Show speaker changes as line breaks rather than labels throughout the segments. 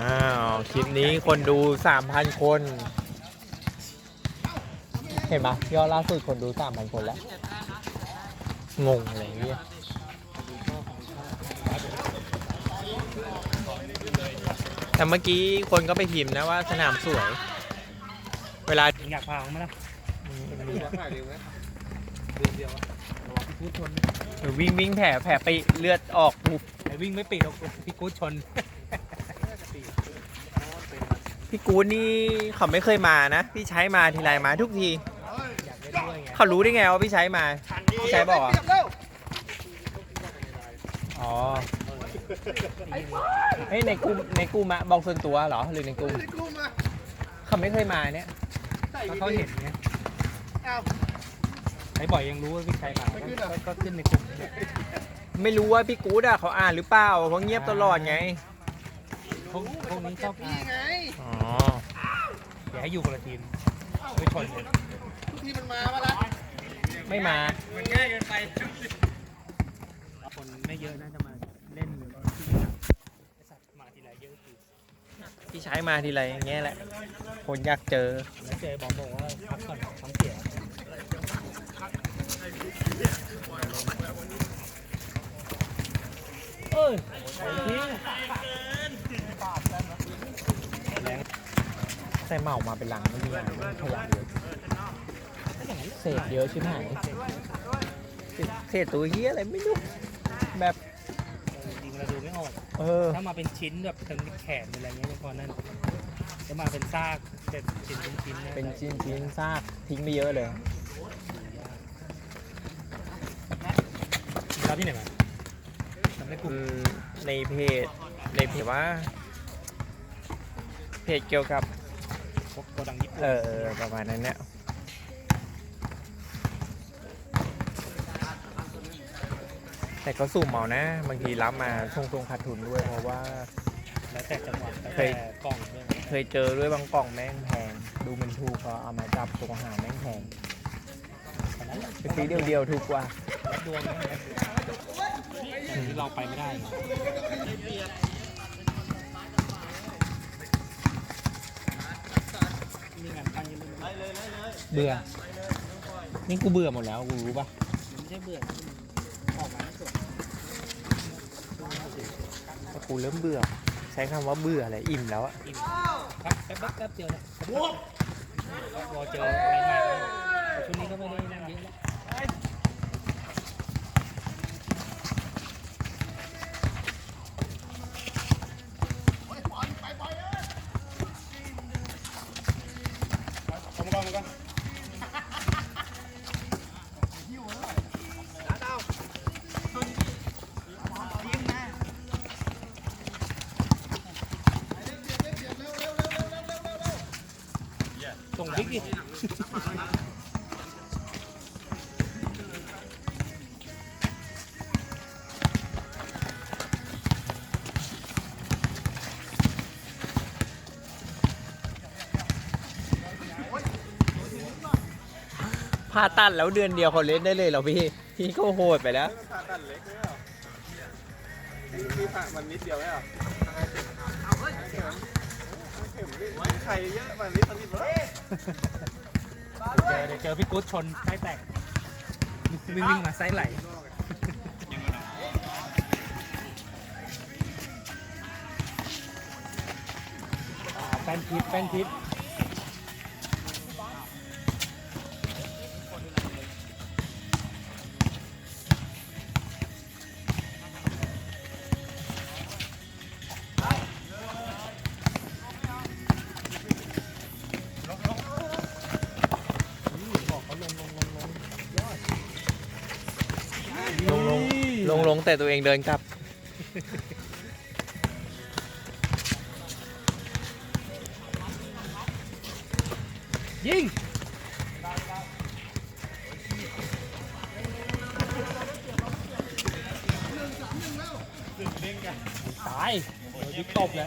อ้าว คลิปนี้คนดู 3,000 คน เห็นปะยอดล่าสุดคนดู 3,000 คนแล้ว งงอะไรอย่างเงี้ยแต่เมื่อกี้คนก็ไปพิมพ์นะว่าสนามสวย เวลา
อยากพาเขาไหมล่ะ
วิ่งวิ่งแผลแผลไปเลือดออกปุ๊บ
ไอ้วิ่งไม่ปิดหรอกพี่กู๊ดชน
พี่กูดนี่เขาไม่เคยมานะ พี่ใช้มาทีไรมาทุกที
เขา
รู้ได้ไงว่าพี่ใช้มา พี่ใช้บอกอ๋อเฮ้ยในกลุ่มในกลุ่มอะบอกส่วนตัวเหรอหรือในกลุ่มเขาไม่เคยมาเนี่ย
ก็เขาเห็นไงใช้บ่อยยังรู้ว่าพี่ใช้มาก็ขึ้นในกลุ่ม
ไม่รู้ว่าพี่กูดอะเขาอ่านหรือเปล่าเพราเงียบตลอดไง
พวกพวกนี้ชอบอ่าน
อ๋อ
อย่าให้อยู่คนละทีมไม่ชนเลย
ไม่มา
คนไม่เยอะน่าจะมาเล่นที่ไอ้สัตว์มาทีไรเยอะที
พี่ใช้มาทีไรอย่างเงี้ยแหละ คนอยากเจอ
แล้วเจอบอมบอกว่าพักก่อนท้องเสียเอ้ยไอ้ทิ้งแรง
ใส่เหมามาเป็นหลังไม่มีอะไรไม่มีขยะเยอะเศษเยอะใช่ไหมเศษตัวเฮียอะไรไม่รู้แบบ
จริงเราดูไม่ออก
เออ
ถ้ามาเป็นชิ้นแบบเป็นแขนอะไรเงี้ยพอนั่นจะมาเป็นซากเป็นชิ้นชิ้น
เป็นชิ้นชิ้นซากทิ้งไปเยอะเลย
รับที่ไหนมาทำในกลุ่
อื
ม
มในเพจในเพจว่า เพจเกี่ยวกับ
พวกโกดังญี่ปุ่น
เออเออประมาณนั้นเนี่ยแต่ก็สุ่มเอานะ บางทีรับมาทรงทรงๆขาดทุนด้วย เพราะว่า
แล้วแต่จังหวัดแล้ว
เค
แต่
ย
กล่องด้วย
เคยเจอด้วยบางกล่องแม่งแพง ดูมันถูกพอเอามาจับตัวอาหารแม่งแพง
ตอนนั้นแหละ
ไปซื้อเดียวๆถูกกว่า
รับดวงนะที่เราไปไม่ได้ไง มีงานตั้งยังไม่ได้
เบื่อ นี่กูเบื่อหมดแล้วกูรู้ปะ
ไม่ใช่เบื่อออกมาไม่สวย
แต่กูเริ่มเบื่อ ใช้คำว่าเบื่ออะไรอิ่มแล้วอะ
อิ่มครับแป๊บแป๊บแป๊บเดียวนะรอเจออะไรใหม่แต่ช่วงนี้ก็ไม่ได้นั่งเยอะแล้ว ส่งพริกดิ
ผ่าตัดแล้วเดือนเดียวเขาเล่นได้เลยเหรอพี่ พี่ก็โหดไปแล้ว
ผ่าตัดเล็กเลยเหรอที่ผ่ามันนิดเดียวไหมอะเข็มเข็มนี่ ไข่เยอะมันนิดมันนิดเลย
เจอเดี๋ยวเจอพี่กู๊ดชนไส้แตกวิ่งวิ่งมาไส้ไหลแป้นทิพย์แป้นทิพย์ ลงลงลง
แต่ตัวเองเดินกลับ
ยิง ตายโอ้ยยิงตบเลย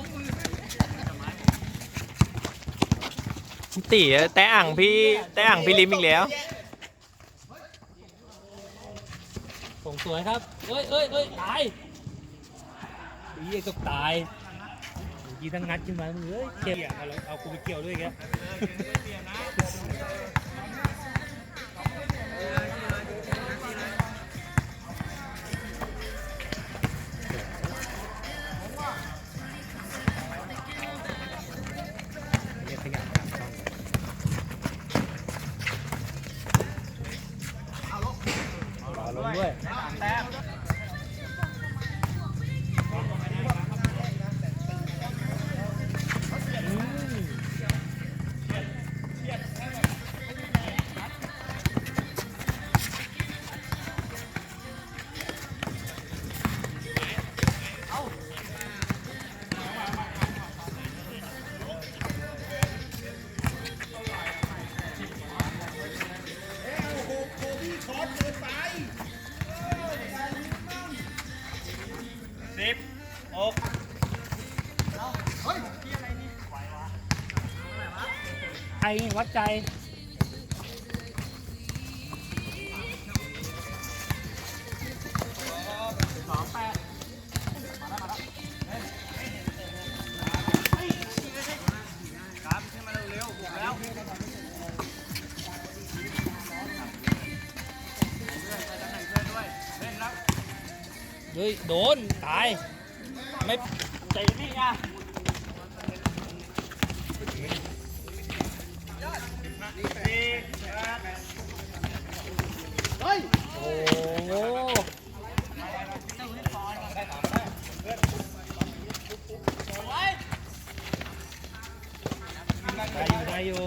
แต่อ่างพี่แต่อ่างพี่ลิมอีกแล้ว
ส่งสวยครับเอ้ยเอ้ยเอ้ยตายอีเก็ตายเมื่อกี้ทั้งงัดขึ้นมามึงเอ้ยเกี่ยวเอาเราเอากูไปเกี่ยวด้วยแก ลงด้วย ใจวัดใจเฮ้ย โดน ตาย ไม่ใจนี่อะ โอ้โหได้อยู่ได้อยู่